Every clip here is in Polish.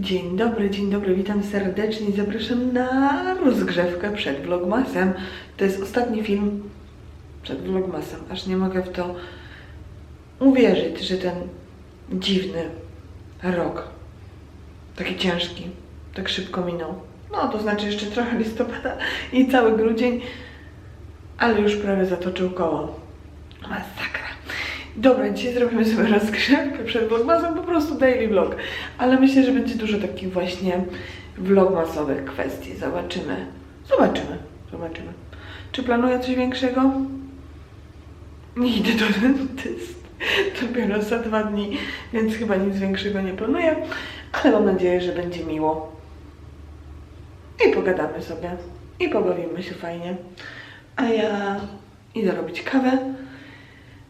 Dzień dobry, dzień dobry, witam serdecznie i zapraszam na rozgrzewkę przed Vlogmasem. To jest ostatni film przed Vlogmasem, aż nie mogę w to uwierzyć, że ten dziwny rok, taki ciężki, tak szybko minął. No, to znaczy jeszcze trochę listopada i cały grudzień, ale już prawie zatoczył koło. Masakra. Dobra, dzisiaj zrobimy sobie rozgrzewkę przed vlogmasem, po prostu daily vlog. Ale myślę, że będzie dużo takich właśnie vlogmasowych kwestii. Zobaczymy. Zobaczymy. Zobaczymy. Czy planuję coś większego? Nie idę do dentysty. Dopiero za dwa dni, więc chyba nic większego nie planuję. Ale mam nadzieję, że będzie miło. I pogadamy sobie. I pobawimy się fajnie. A ja idę robić kawę.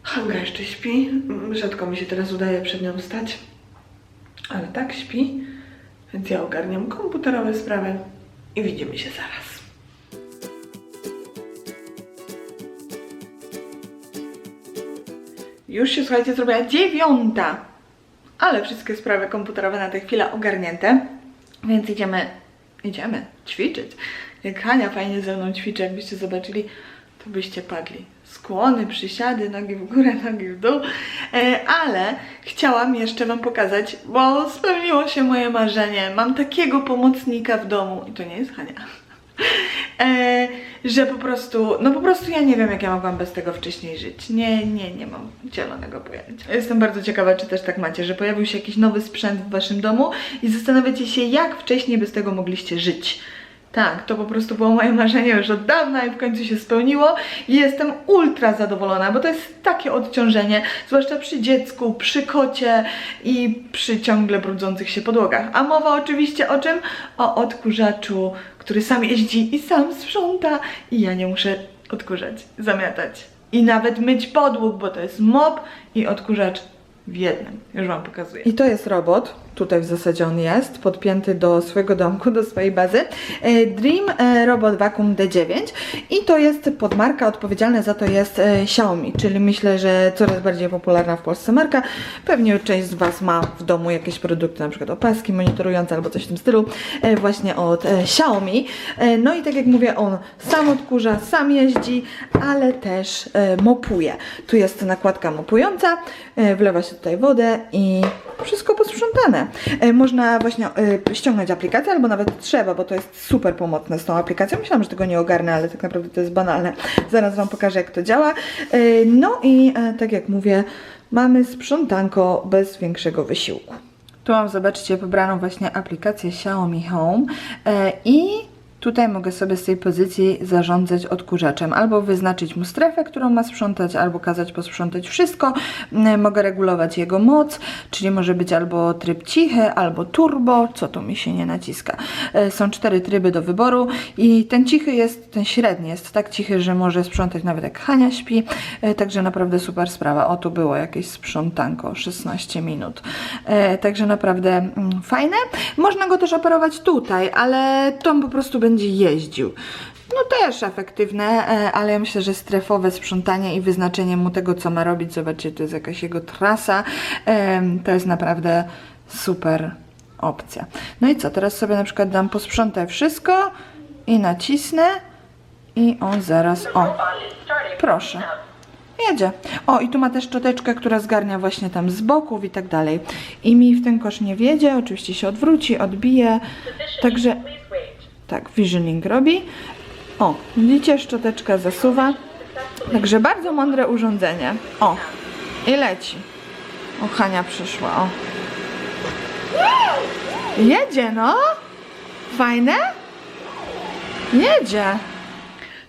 Hanga jeszcze śpi. Rzadko mi się teraz udaje przed nią stać. Ale tak śpi. Więc ja ogarniam komputerowe sprawy i widzimy się zaraz. Już się, słuchajcie, zrobiła dziewiąta. Ale wszystkie sprawy komputerowe na tę chwilę ogarnięte. Więc idziemy, idziemy ćwiczyć. Jak Hania fajnie ze mną ćwiczy, jakbyście zobaczyli, to byście padli. Skłony, przysiady, nogi w górę, nogi w dół. E, ale chciałam jeszcze Wam pokazać, bo spełniło się moje marzenie. Mam takiego pomocnika w domu i to nie jest Hania. E, że po prostu, no po prostu ja nie wiem, jak ja mogłam bez tego wcześniej żyć. Nie, nie, nie mam zielonego pojęcia. Jestem bardzo ciekawa, czy też tak macie, że pojawił się jakiś nowy sprzęt w Waszym domu i zastanawiacie się, jak wcześniej bez tego mogliście żyć. Tak, to po prostu było moje marzenie już od dawna i w końcu się spełniło i jestem ultra zadowolona, bo to jest takie odciążenie, zwłaszcza przy dziecku, przy kocie i przy ciągle brudzących się podłogach. A mowa oczywiście o czym? O odkurzaczu, który sam jeździ i sam sprząta i ja nie muszę odkurzać, zamiatać i nawet myć podłóg, bo to jest mop i odkurzacz w jednym. Już Wam pokazuję. I to jest robot. Tutaj w zasadzie on jest, podpięty do swojego domku, do swojej bazy. E, Dream e, Robot Vacuum D9 i to jest podmarka, odpowiedzialna za to jest e, Xiaomi, czyli myślę, że coraz bardziej popularna w Polsce marka. Pewnie część z Was ma w domu jakieś produkty, na przykład opaski monitorujące albo coś w tym stylu, właśnie od Xiaomi. No i tak jak mówię, on sam odkurza, sam jeździ, ale też mopuje. Tu jest nakładka mopująca, wlewa się tutaj wodę i wszystko posprzątane. E, Można właśnie e, ściągnąć aplikację, albo nawet trzeba, bo to jest super pomocne z tą aplikacją. Myślałam, że tego nie ogarnę, ale tak naprawdę to jest banalne. Zaraz Wam pokażę, jak to działa. E, No i tak jak mówię, mamy sprzątanko bez większego wysiłku. Tu mam, zobaczcie, pobraną właśnie aplikację Xiaomi Home i Tutaj mogę sobie z tej pozycji zarządzać odkurzaczem, albo wyznaczyć mu strefę, którą ma sprzątać, albo kazać posprzątać wszystko. Mm, Mogę regulować jego moc, czyli może być albo tryb cichy, albo turbo, co tu mi się nie naciska. E, Są cztery tryby do wyboru i ten cichy jest, ten średni jest tak cichy, że może sprzątać nawet jak Hania śpi, E, także naprawdę super sprawa. O, tu było jakieś sprzątanko, 16 minut. E, Także naprawdę mm, fajne. Można go też operować tutaj, ale to po prostu będzie jeździł. No też efektywne, e, ale ja myślę, że strefowe sprzątanie i wyznaczenie mu tego, co ma robić, zobaczcie, to jest jakaś jego trasa, to jest naprawdę super opcja. No i co, teraz sobie na przykład dam posprzątaj wszystko i nacisnę i on zaraz, o, proszę. Jedzie. O, i tu ma też szczoteczkę, która zgarnia właśnie tam z boków i tak dalej. I mi w ten kosz nie wiedzie, oczywiście się odwróci, odbije. Także tak, visioning robi. O, widzicie, szczoteczka zasuwa. Także bardzo mądre urządzenie. O, i leci. O, Hania przyszła, o. Jedzie, no. Fajne? Jedzie.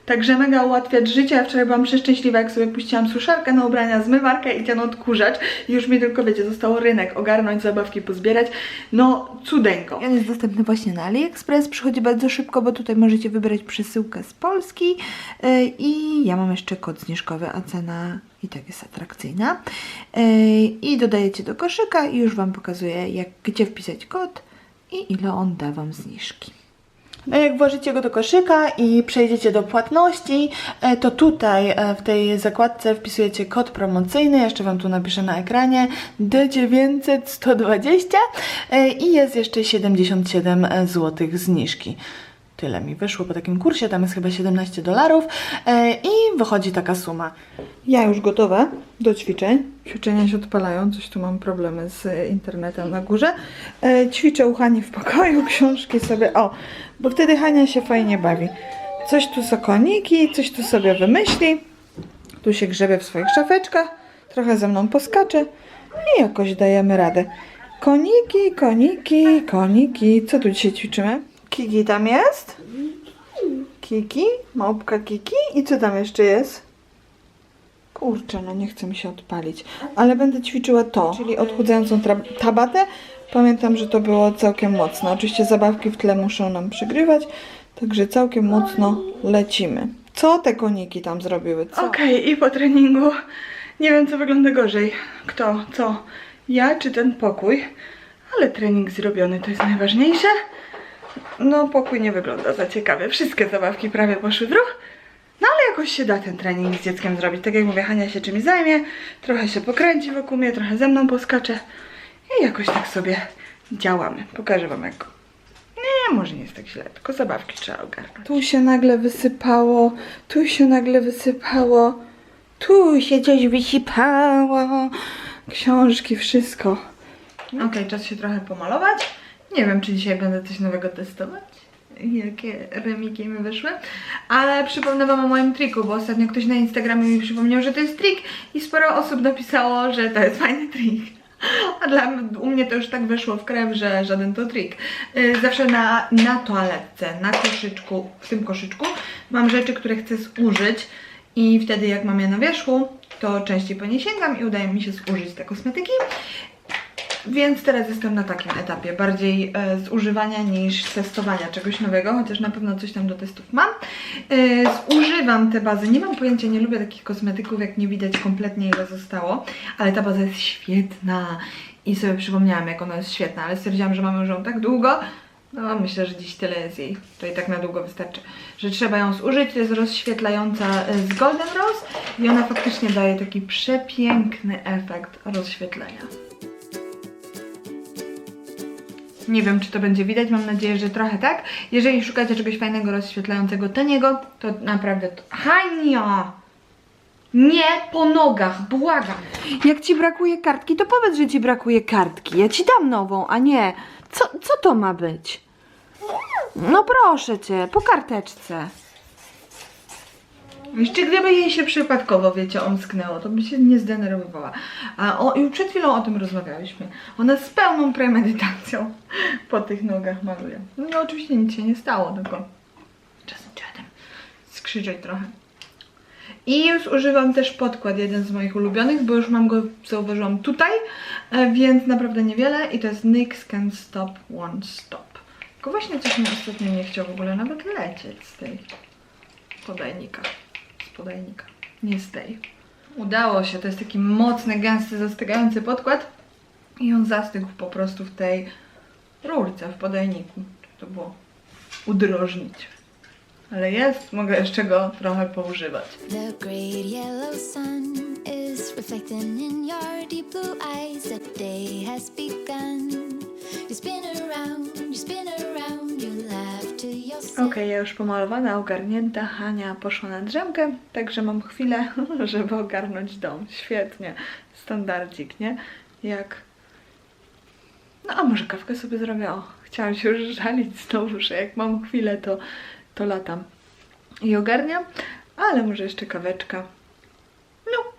Także mega ułatwiać życie. Ja wczoraj byłam przeszczęśliwa, jak sobie puściłam suszarkę na ubrania, zmywarkę i ten odkurzacz. I już mi tylko, wiecie, zostało rynek ogarnąć, zabawki pozbierać. No, cudeńko. On jest dostępny właśnie na AliExpress. Przychodzi bardzo szybko, bo tutaj możecie wybrać przesyłkę z Polski. Yy, I ja mam jeszcze kod zniżkowy, a cena i tak jest atrakcyjna. Yy, I dodajecie do koszyka i już Wam pokazuję, jak, gdzie wpisać kod i ile on da Wam zniżki. No jak włożycie go do koszyka i przejdziecie do płatności, e, to tutaj e, w tej zakładce wpisujecie kod promocyjny, jeszcze Wam tu napiszę na ekranie, D900-120 e, i jest jeszcze 77 zł zniżki. Tyle mi wyszło po takim kursie, tam jest chyba 17 dolarów e, i wychodzi taka suma. Ja już gotowa do ćwiczeń. Ćwiczenia się odpalają, coś tu mam problemy z internetem na górze. E, ćwiczę u Hani w pokoju, książki sobie, o, bo wtedy Hania się fajnie bawi. Coś tu są koniki, coś tu sobie wymyśli. Tu się grzebie w swoich szafeczkach, trochę ze mną poskacze i jakoś dajemy radę. Koniki, koniki, koniki. Co tu dzisiaj ćwiczymy? Kiki tam jest? Kiki? Małpka Kiki? I co tam jeszcze jest? Kurczę, no nie chce mi się odpalić. Ale będę ćwiczyła to, czyli odchudzającą tabatę. Pamiętam, że to było całkiem mocno. Oczywiście zabawki w tle muszą nam przygrywać, także całkiem mocno lecimy. Co te koniki tam zrobiły? Okej, i po treningu nie wiem, co wygląda gorzej. Kto, co? Ja czy ten pokój? Ale trening zrobiony to jest najważniejsze. No, pokój nie wygląda za ciekawie. Wszystkie zabawki prawie poszły w ruch. No ale jakoś się da ten trening z dzieckiem zrobić. Tak jak mówię, Hania się czymś zajmie, trochę się pokręci wokół mnie, trochę ze mną poskacze i jakoś tak sobie działamy. Pokażę wam jak. Nie, może nie jest tak źle, tylko zabawki trzeba ogarnąć. Tu się nagle wysypało, tu się nagle wysypało, tu się coś wysypało. Książki, wszystko. Okej, czas się trochę pomalować. Nie wiem, czy dzisiaj będę coś nowego testować. Jakie remiki mi wyszły. Ale przypomnę wam o moim triku, bo ostatnio ktoś na Instagramie mi przypomniał, że to jest trik i sporo osób napisało, że to jest fajny trik. A dla u mnie to już tak weszło w krew, że żaden to trik. Yy, Zawsze na, na toaletce, na koszyczku, w tym koszyczku mam rzeczy, które chcę zużyć i wtedy jak mam je na wierzchu, to częściej po nie sięgam i udaje mi się zużyć te kosmetyki. Więc teraz jestem na takim etapie, bardziej e, zużywania niż testowania czegoś nowego, chociaż na pewno coś tam do testów mam. E, zużywam te bazy, nie mam pojęcia, nie lubię takich kosmetyków, jak nie widać kompletnie ile zostało, ale ta baza jest świetna i sobie przypomniałam, jak ona jest świetna, ale stwierdziłam, że mamy już ją tak długo, no myślę, że dziś tyle jest jej, to i tak na długo wystarczy, że trzeba ją zużyć, to jest rozświetlająca e, z Golden Rose i ona faktycznie daje taki przepiękny efekt rozświetlenia. Nie wiem, czy to będzie widać, mam nadzieję, że trochę tak. Jeżeli szukacie czegoś fajnego, rozświetlającego taniego, to naprawdę to... Hania! Nie po nogach, błagam. Jak ci brakuje kartki, to powiedz, że ci brakuje kartki. Ja ci dam nową, a nie. Co, co to ma być? No proszę cię, po karteczce. Jeszcze gdyby jej się przypadkowo, wiecie, omsknęło, to by się nie zdenerwowała. A o, i przed chwilą o tym rozmawialiśmy. Ona z pełną premedytacją po tych nogach maluje. No oczywiście nic się nie stało, tylko czasem trzeba tam skrzyczeć trochę. I już używam też podkład, jeden z moich ulubionych, bo już mam go, zauważyłam tutaj, e, więc naprawdę niewiele i to jest NYX Can Stop One Stop. Tylko właśnie coś mi ostatnio nie chciał w ogóle nawet lecieć z tej podajnika. Podajnika. Nie z tej. Udało się, to jest taki mocny, gęsty, zastygający podkład i on zastygł po prostu w tej rurce, w podajniku. To było udrożnić. Ale jest, mogę jeszcze go trochę poużywać. The great yellow sun is reflecting in your deep blue eyes. The day has begun. You spin around, you spin around, Okej, ja już pomalowana, ogarnięta. Hania poszła na drzemkę, także mam chwilę, żeby ogarnąć dom. Świetnie. Standardzik, nie? Jak... No a może kawkę sobie zrobię? O, chciałam się już żalić znowu, że jak mam chwilę, to, to latam i ogarniam, ale może jeszcze kaweczka. No,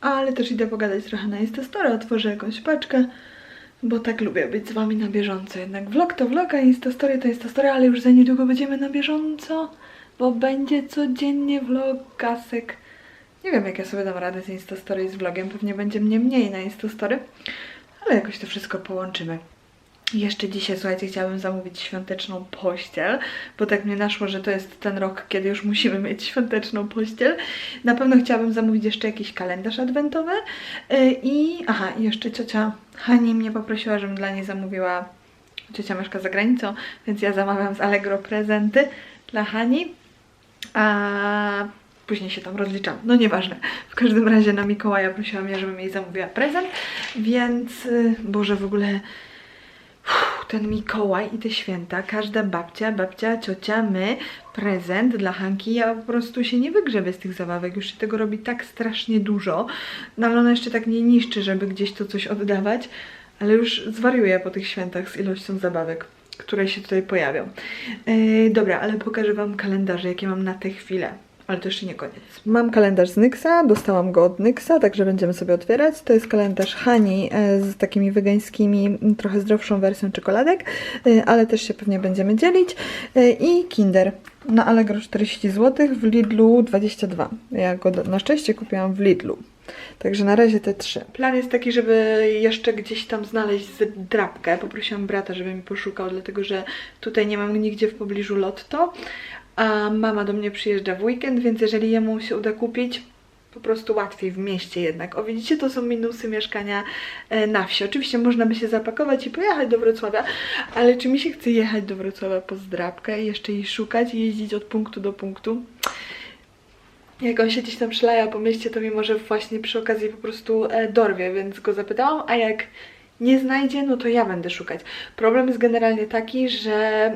ale też idę pogadać trochę na Instastory, otworzę jakąś paczkę, bo tak lubię być z wami na bieżąco. Jednak vlog to vlog, a Instastory to Instastory, ale już za niedługo będziemy na bieżąco, bo będzie codziennie vlog, kasek. Nie wiem, jak ja sobie dam radę z Instastory i z vlogiem, pewnie będzie mnie mniej na Instastory, ale jakoś to wszystko połączymy. Jeszcze dzisiaj, słuchajcie, chciałabym zamówić świąteczną pościel, bo tak mnie naszło, że to jest ten rok, kiedy już musimy mieć świąteczną pościel. Na pewno chciałabym zamówić jeszcze jakiś kalendarz adwentowy yy, i... Aha, jeszcze ciocia Hani mnie poprosiła, żebym dla niej zamówiła Ciocia mieszka za granicą, więc ja zamawiam z Allegro prezenty dla Hani, a później się tam rozliczam. No nieważne. W każdym razie na Mikołaja prosiłam ja, żebym jej zamówiła prezent, więc y, Boże, w ogóle ten Mikołaj i te święta, każda babcia, babcia, ciocia, my, prezent dla Hanki, ja po prostu się nie wygrzebię z tych zabawek, już się tego robi tak strasznie dużo, no ale ona jeszcze tak nie niszczy, żeby gdzieś to coś oddawać, ale już zwariuję po tych świętach z ilością zabawek, które się tutaj pojawią. Yy, dobra, ale pokażę Wam kalendarze, jakie mam na tę chwilę. Ale to jeszcze nie koniec. Mam kalendarz z Nyxa, dostałam go od Nyxa, także będziemy sobie otwierać. To jest kalendarz Hani e, z takimi wegańskimi, m, trochę zdrowszą wersją czekoladek, e, ale też się pewnie będziemy dzielić. E, I Kinder na Allegro 40 zł, w Lidlu 22. Ja go na szczęście kupiłam w Lidlu. Także na razie te trzy. Plan jest taki, żeby jeszcze gdzieś tam znaleźć drapkę. Poprosiłam brata, żeby mi poszukał, dlatego że tutaj nie mam nigdzie w pobliżu lotto. A mama do mnie przyjeżdża w weekend, więc jeżeli jemu się uda kupić, po prostu łatwiej w mieście jednak. O widzicie, to są minusy mieszkania e, na wsi. Oczywiście można by się zapakować i pojechać do Wrocławia, ale czy mi się chce jechać do Wrocławia po zdrabkę i jeszcze jej szukać i jeździć od punktu do punktu? Jak on się gdzieś tam szlaja po mieście, to mi może właśnie przy okazji po prostu e, dorwie, więc go zapytałam, a jak nie znajdzie, no to ja będę szukać. Problem jest generalnie taki, że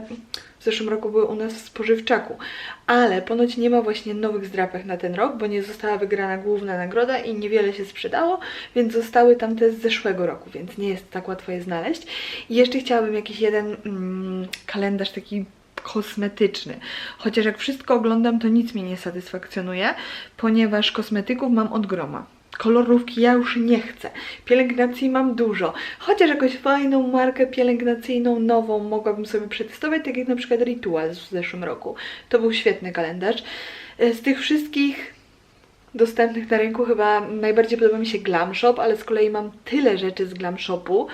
w zeszłym roku były u nas w spożywczaku, ale ponoć nie ma właśnie nowych zdrapek na ten rok, bo nie została wygrana główna nagroda i niewiele się sprzedało, więc zostały tam te z zeszłego roku, więc nie jest tak łatwo je znaleźć. I jeszcze chciałabym jakiś jeden mm, kalendarz taki kosmetyczny. Chociaż jak wszystko oglądam, to nic mnie nie satysfakcjonuje, ponieważ kosmetyków mam od groma. Kolorówki ja już nie chcę. Pielęgnacji mam dużo. Chociaż jakąś fajną markę pielęgnacyjną, nową mogłabym sobie przetestować, tak jak na przykład Ritual w zeszłym roku. To był świetny kalendarz. E, Z tych wszystkich dostępnych na rynku chyba najbardziej podoba mi się Glam Shop, ale z kolei mam tyle rzeczy z Glam Shopu,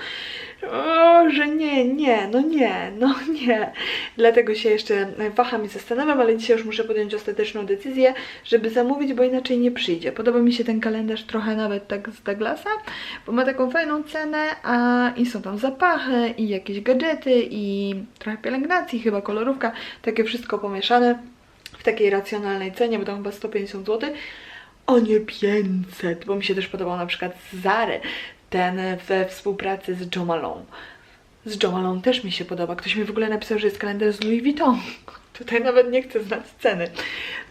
o, że nie, nie, no nie, no nie. Dlatego się jeszcze waham i zastanawiam, ale dzisiaj już muszę podjąć ostateczną decyzję, żeby zamówić, bo inaczej nie przyjdzie. Podoba mi się ten kalendarz trochę nawet tak z Douglasa, bo ma taką fajną cenę, a i są tam zapachy, i jakieś gadżety, i trochę pielęgnacji, chyba kolorówka, takie wszystko pomieszane w takiej racjonalnej cenie, bo tam chyba 150 zł. O nie 500, bo mi się też podobał na przykład z Zary, ten we współpracy z Jo Malone. Z Jo Malone też mi się podoba. Ktoś mi w ogóle napisał, że jest kalendarz z Louis Vuitton. Tutaj nawet nie chcę znać ceny.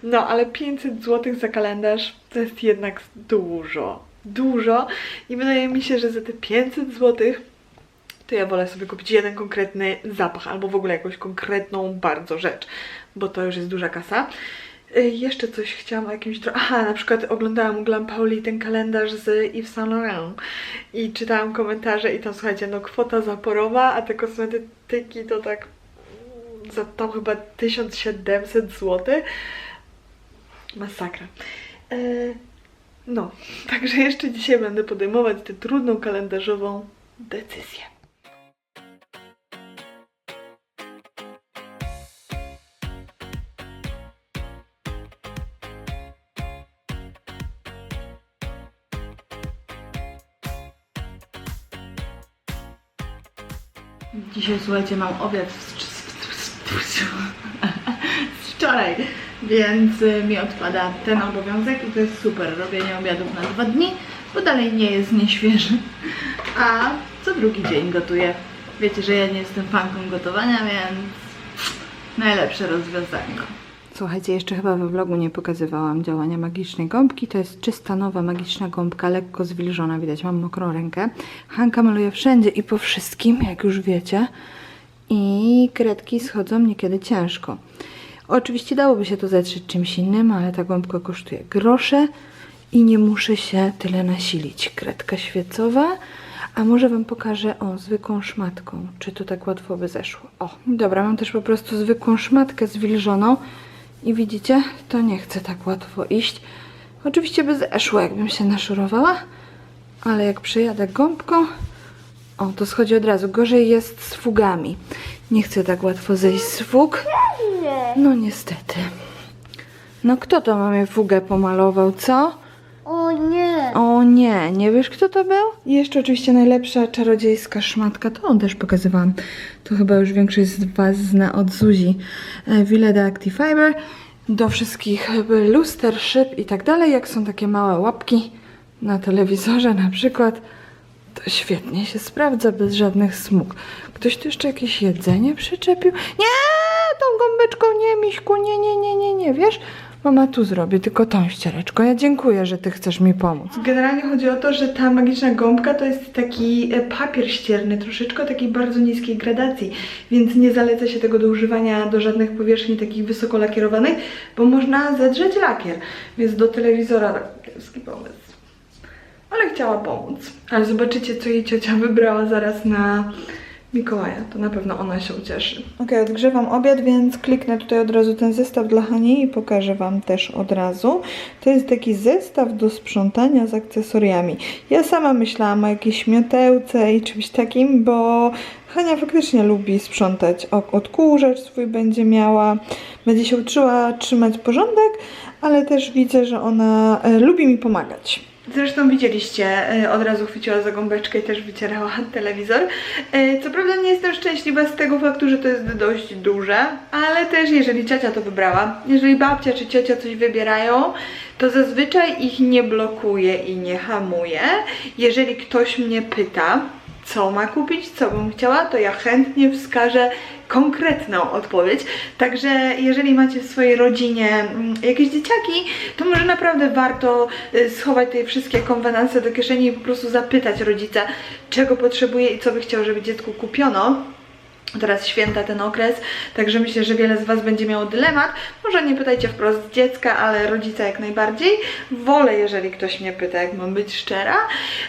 No, ale 500 zł za kalendarz to jest jednak dużo. Dużo. I wydaje mi się, że za te 500 zł to ja wolę sobie kupić jeden konkretny zapach albo w ogóle jakąś konkretną bardzo rzecz, bo to już jest duża kasa. Y, Jeszcze coś chciałam o jakimś... Aha, na przykład oglądałam u Glam Pauli ten kalendarz z Yves Saint Laurent i czytałam komentarze i tam słuchajcie, no kwota zaporowa, a te kosmetyki to tak za tam chyba 1700 zł. Masakra. E, no, także jeszcze dzisiaj będę podejmować tę trudną kalendarzową decyzję. Dzisiaj słuchajcie, mam obiad z, wczoraj, więc y, mi odpada ten obowiązek i to jest super, robienie obiadów na dwa dni, bo dalej nie jest nieświeży, a co drugi dzień gotuję. Wiecie, że ja nie jestem fanką gotowania, więc najlepsze rozwiązanie. Słuchajcie, jeszcze chyba we vlogu nie pokazywałam działania magicznej gąbki. To jest czysta, nowa magiczna gąbka, lekko zwilżona, widać, mam mokrą rękę. Hanka maluje wszędzie i po wszystkim, jak już wiecie. I kredki schodzą niekiedy ciężko. Oczywiście dałoby się to zetrzeć czymś innym, ale ta gąbka kosztuje grosze i nie muszę się tyle nasilić. Kredka świecowa, a może Wam pokażę, o, zwykłą szmatką, czy to tak łatwo by zeszło. O, dobra, mam też po prostu zwykłą szmatkę zwilżoną i widzicie, to nie chce tak łatwo iść. Oczywiście by zeszło, jakbym się naszurowała, ale jak przyjadę gąbką, o, to schodzi od razu. Gorzej jest z fugami. Nie chcę tak łatwo zejść z fug. No niestety. No kto to mamie fugę pomalował, co? O nie! O nie, nie wiesz kto to był? I jeszcze oczywiście najlepsza czarodziejska szmatka, to on też pokazywałam. To chyba już większość z Was zna od Zuzi. E, Willeda Actifiber. Do wszystkich jakby luster, szyb i tak dalej. Jak są takie małe łapki na telewizorze na przykład, to świetnie się sprawdza bez żadnych smug. Ktoś tu jeszcze jakieś jedzenie przyczepił? Nie, tą gąbeczką nie, Miśku, nie, nie, nie, nie, nie, wiesz? Mama tu zrobię tylko tą ściereczką. Ja dziękuję, że ty chcesz mi pomóc. Generalnie chodzi o to, że ta magiczna gąbka to jest taki e, papier ścierny, troszeczkę takiej bardzo niskiej gradacji, więc nie zaleca się tego do używania do żadnych powierzchni takich wysoko lakierowanych, bo można zedrzeć lakier. Więc do telewizora tak, kiepski pomysł. Ale chciała pomóc. Ale zobaczycie, co jej ciocia wybrała zaraz na Mikołaja. To na pewno ona się ucieszy. Ok, odgrzewam obiad, więc kliknę tutaj od razu ten zestaw dla Hani i pokażę Wam też od razu. To jest taki zestaw do sprzątania z akcesoriami. Ja sama myślałam o jakiejś miotełce i czymś takim, bo Hania faktycznie lubi sprzątać. Odkurzacz swój będzie miała, będzie się uczyła trzymać porządek, ale też widzę, że ona e, lubi mi pomagać. Zresztą widzieliście, e, od razu chwyciła za gąbeczkę i też wycierała telewizor. E, Co prawda nie jestem szczęśliwa z tego faktu, że to jest dość duże, ale też jeżeli ciocia to wybrała, jeżeli babcia czy ciocia coś wybierają, to zazwyczaj ich nie blokuje i nie hamuje. Jeżeli ktoś mnie pyta, co ma kupić, co bym chciała, to ja chętnie wskażę konkretną odpowiedź. Także jeżeli macie w swojej rodzinie mm, jakieś dzieciaki, to może naprawdę warto y, schować te wszystkie konwenanse do kieszeni i po prostu zapytać rodzica, czego potrzebuje i co by chciał, żeby dziecku kupiono. Teraz święta ten okres, także myślę, że wiele z Was będzie miało dylemat. Może nie pytajcie wprost dziecka, ale rodzica jak najbardziej. Wolę, jeżeli ktoś mnie pyta, jak mam być szczera,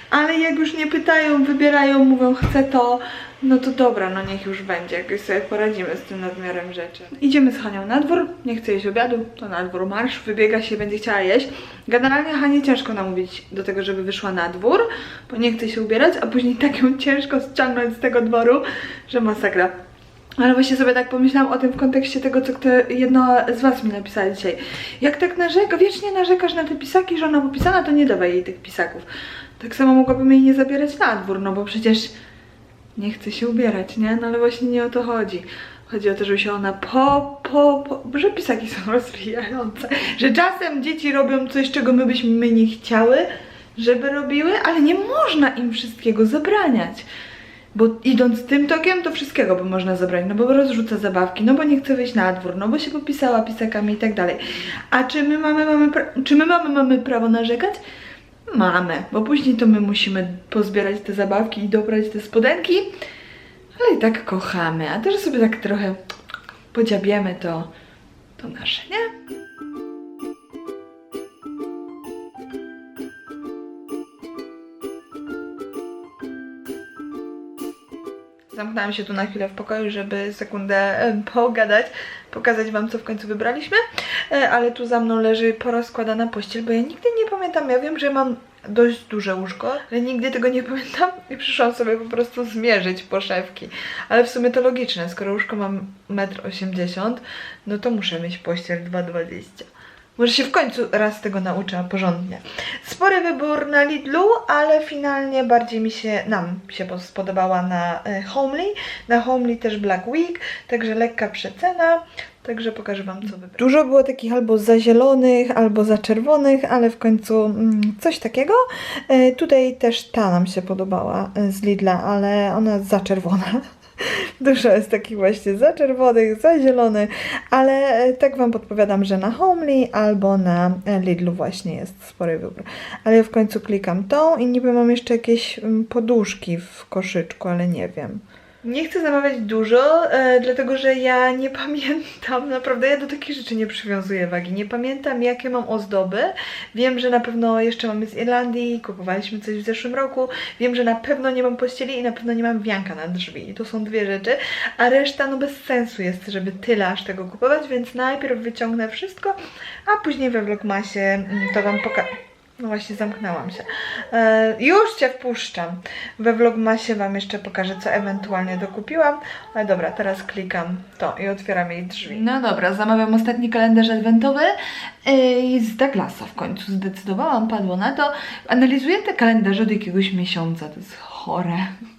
ale jak już nie pytają, wybierają, mówią chcę to, no to dobra, no niech już będzie, jakoś sobie poradzimy z tym nadmiarem rzeczy. Idziemy z Hanią na dwór, nie chce jeść obiadu, to na dwór marsz, wybiega się, będzie chciała jeść. Generalnie Hanie ciężko namówić do tego, żeby wyszła na dwór, bo nie chce się ubierać, a później tak ją ciężko ściągnąć z tego dworu, że masakra. Ale właśnie sobie tak pomyślałam o tym w kontekście tego, co kto, jedno z Was mi napisała dzisiaj. Jak tak narzeka, wiecznie narzekasz na te pisaki, że ona popisana, to nie dawaj jej tych pisaków. Tak samo mogłabym jej nie zabierać na dwór, no bo przecież nie chce się ubierać, nie? No ale właśnie nie o to chodzi. Chodzi o to, żeby się ona po, po, po, że pisaki są rozwijające. Że czasem dzieci robią coś, czego my byśmy my nie chciały, żeby robiły, ale nie można im wszystkiego zabraniać. Bo idąc tym tokiem, to wszystkiego by można zabrać, no bo rozrzuca zabawki, no bo nie chce wyjść na dwór, no bo się popisała pisakami i tak dalej. A czy my mamy, mamy, czy my mamy, mamy prawo narzekać? Mamy, bo później to my musimy pozbierać te zabawki i dobrać te spodenki, ale i tak kochamy, a też sobie tak trochę podziabiemy to, to nasze, nie? Zamknęłam się tu na chwilę w pokoju, żeby sekundę pogadać, pokazać Wam, co w końcu wybraliśmy. E, Ale tu za mną leży porozkładana pościel, bo ja nigdy pamiętam. Ja wiem, że mam dość duże łóżko, ale nigdy tego nie pamiętam i przyszłam sobie po prostu zmierzyć poszewki. Ale w sumie to logiczne, skoro łóżko mam 1,80 m, no to muszę mieć pościel 2,20 może się w końcu raz tego nauczę porządnie. Spory wybór na Lidlu, ale finalnie bardziej mi się, nam się po- spodobała na e, Homely. Na Homely też Black Week, także lekka przecena. Także pokażę Wam, co wybrać. Dużo było takich albo za zielonych, albo za czerwonych, ale w końcu mm, coś takiego. E, tutaj też ta nam się podobała e, z Lidla, ale ona za czerwona. Dużo jest takich właśnie za czerwonych, za zielonych, ale e, tak Wam podpowiadam, że na Homely albo na e, Lidlu właśnie jest spory wybór. Ale ja w końcu klikam tą i niby mam jeszcze jakieś mm, poduszki w koszyczku, ale nie wiem. Nie chcę zamawiać dużo, e, dlatego że ja nie pamiętam, naprawdę ja do takich rzeczy nie przywiązuję wagi. Nie pamiętam jakie mam ozdoby. Wiem, że na pewno jeszcze mamy z Irlandii, kupowaliśmy coś w zeszłym roku. Wiem, że na pewno nie mam pościeli i na pewno nie mam wianka na drzwi. I to są dwie rzeczy, a reszta no bez sensu jest, żeby tyle aż tego kupować, więc najpierw wyciągnę wszystko, a później we vlogmasie mm, to Wam pokażę. No właśnie, zamknęłam się. E, już Cię wpuszczam. We vlogmasie Wam jeszcze pokażę, co ewentualnie dokupiłam. Ale dobra, teraz klikam to i otwieram jej drzwi. No dobra, zamawiam ostatni kalendarz adwentowy yy, z Douglasa w końcu. Zdecydowałam, padło na to. Analizuję te kalendarze od jakiegoś miesiąca, to jest chore.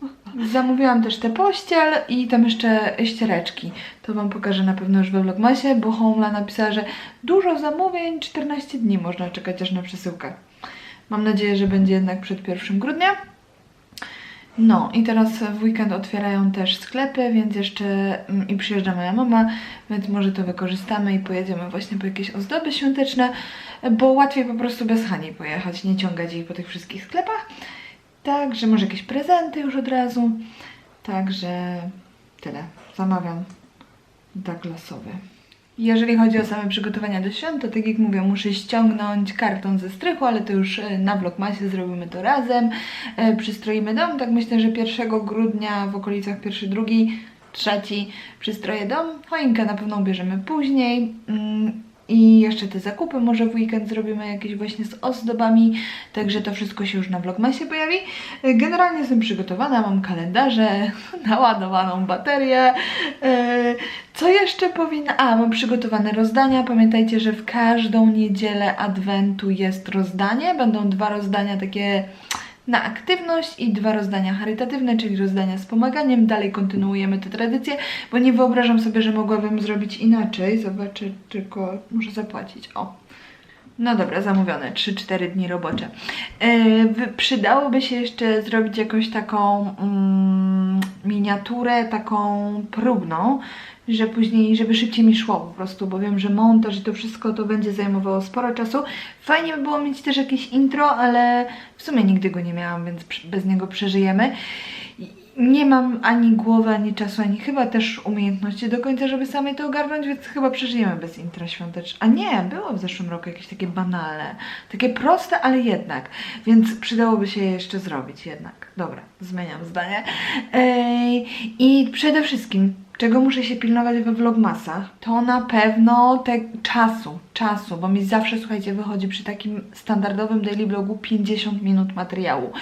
Zamówiłam też tę pościel i tam jeszcze ściereczki. To Wam pokażę na pewno już we vlogmasie, bo Homla napisała, że dużo zamówień, 14 dni można czekać aż na przesyłkę. Mam nadzieję, że będzie jednak przed 1 grudnia. No i teraz w weekend otwierają też sklepy, więc jeszcze mm, i przyjeżdża moja mama, więc może to wykorzystamy i pojedziemy właśnie po jakieś ozdoby świąteczne, bo łatwiej po prostu bez Hani pojechać, nie ciągać jej po tych wszystkich sklepach. Także może jakieś prezenty już od razu. Także tyle. Zamawiam Douglasowy. Jeżeli chodzi o same przygotowania do świąt, to tak jak mówię, muszę ściągnąć karton ze strychu, ale to już e, na Vlogmasie zrobimy to razem. E, Przystroimy dom, tak myślę, że 1 grudnia w okolicach 1, 2, 3 przystroję dom. Choinkę na pewno ubierzemy później. I jeszcze te zakupy może w weekend zrobimy jakieś właśnie z ozdobami, także to wszystko się już na Vlogmasie pojawi. Generalnie jestem przygotowana, mam kalendarze, naładowaną baterię. E, Co jeszcze powinna... A, mam przygotowane rozdania. Pamiętajcie, że w każdą niedzielę Adwentu jest rozdanie. Będą dwa rozdania takie na aktywność i dwa rozdania charytatywne, czyli rozdania z pomaganiem. Dalej kontynuujemy tę tradycję, bo nie wyobrażam sobie, że mogłabym zrobić inaczej. Zobaczę, tylko muszę zapłacić. O. No dobra, zamówione. 3-4 dni robocze. Yy, przydałoby się jeszcze zrobić jakąś taką mm, miniaturę, taką próbną, że później, żeby szybciej mi szło po prostu, bo wiem, że montaż i to wszystko to będzie zajmowało sporo czasu. Fajnie by było mieć też jakieś intro, ale w sumie nigdy go nie miałam, więc bez niego przeżyjemy. Nie mam ani głowy, ani czasu, ani chyba też umiejętności do końca, żeby samej to ogarnąć, więc chyba przeżyjemy bez intra świątecznego. A nie, było w zeszłym roku jakieś takie banalne, takie proste, ale jednak, więc przydałoby się je jeszcze zrobić jednak. Dobra, zmieniam zdanie. Ej, I przede wszystkim, czego muszę się pilnować we vlogmasach, to na pewno te czasu, czasu, bo mi zawsze, słuchajcie, wychodzi przy takim standardowym daily vlogu 50 minut materiału.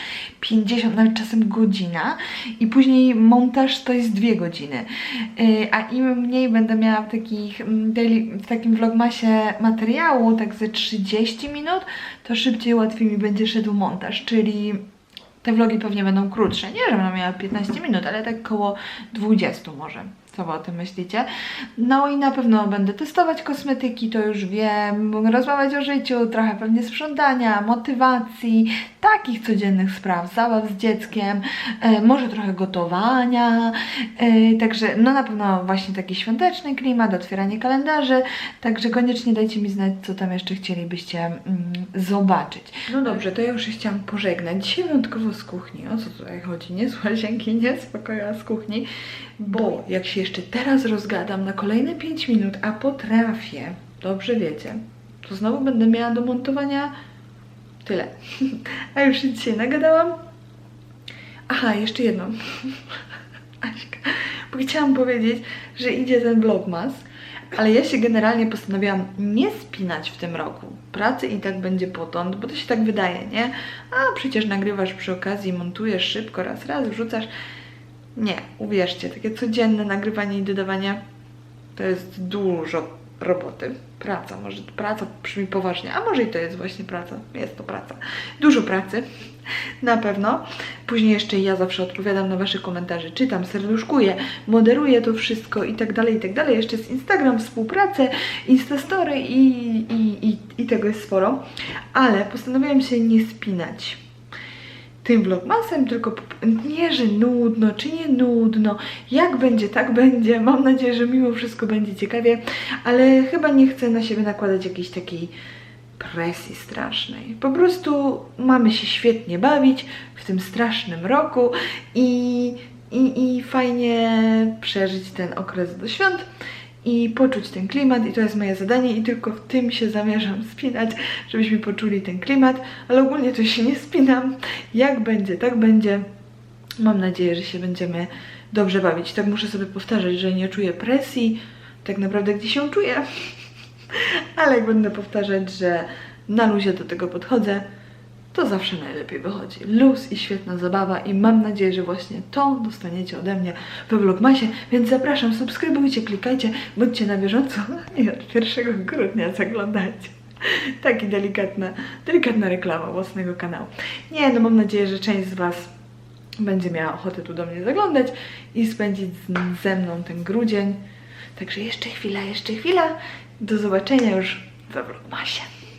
50, nawet czasem godzina i później montaż to jest dwie godziny. Yy, a im mniej będę miała w, takich, mm, daily, w takim vlogmasie materiału, tak ze 30 minut, to szybciej, łatwiej mi będzie szedł montaż, czyli te vlogi pewnie będą krótsze. Nie, że będą miały 15 minut, ale tak koło 20 może. Co wy o tym myślicie? No i na pewno będę testować kosmetyki, to już wiem, rozmawiać o życiu, trochę pewnie sprzątania, motywacji, takich codziennych spraw, zabaw z dzieckiem, e, może trochę gotowania, e, także no na pewno właśnie taki świąteczny klimat, otwieranie kalendarzy, także koniecznie dajcie mi znać, co tam jeszcze chcielibyście mm, zobaczyć. No dobrze, to ja już się chciałam pożegnać. Dzisiaj wyjątkowo z kuchni. O co tutaj chodzi? Nie z łazienki, nie z pokoju, a z kuchni. Bo jak się jeszcze teraz rozgadam na kolejne 5 minut, a potrafię, dobrze wiecie, to znowu będę miała do montowania tyle. A już się dzisiaj nagadałam. Aha, jeszcze jedno. Aśka, bo chciałam powiedzieć, że idzie ten vlogmas, ale ja się generalnie postanowiłam nie spinać w tym roku. Pracy i tak będzie potąd, bo to się tak wydaje, nie? A przecież nagrywasz przy okazji, montujesz szybko, raz, raz, wrzucasz. Nie, uwierzcie, takie codzienne nagrywanie i dodawanie to jest dużo roboty. Praca, może praca brzmi poważnie, a może i to jest właśnie praca. Jest to praca. Dużo pracy, na pewno. Później jeszcze ja zawsze odpowiadam na Wasze komentarze, czytam, serduszkuję, moderuję to wszystko i tak dalej, i tak dalej. Jeszcze z Instagram współpracę, Instastory i, i, i, i tego jest sporo. Ale postanowiłam się nie spinać tym vlogmasem, tylko nie, że nudno, czy nie nudno, jak będzie, tak będzie. Mam nadzieję, że mimo wszystko będzie ciekawie, ale chyba nie chcę na siebie nakładać jakiejś takiej presji strasznej. Po prostu mamy się świetnie bawić w tym strasznym roku i, i, i fajnie przeżyć ten okres do świąt i poczuć ten klimat i to jest moje zadanie i tylko w tym się zamierzam spinać, żebyśmy poczuli ten klimat, ale ogólnie to się nie spinam. Jak będzie, tak będzie. Mam nadzieję, że się będziemy dobrze bawić. Tak muszę sobie powtarzać, że nie czuję presji, tak naprawdę gdzie się czuję. Ale jak będę powtarzać, że na luzie do tego podchodzę, to zawsze najlepiej wychodzi. Luz i świetna zabawa i mam nadzieję, że właśnie to dostaniecie ode mnie we Vlogmasie, więc zapraszam, subskrybujcie, klikajcie, bądźcie na bieżąco i od 1 grudnia zaglądajcie. Taki delikatna, delikatna reklama własnego kanału. Nie, no mam nadzieję, że część z Was będzie miała ochotę tu do mnie zaglądać i spędzić z, ze mną ten grudzień. Także jeszcze chwila, jeszcze chwila. Do zobaczenia już we Vlogmasie.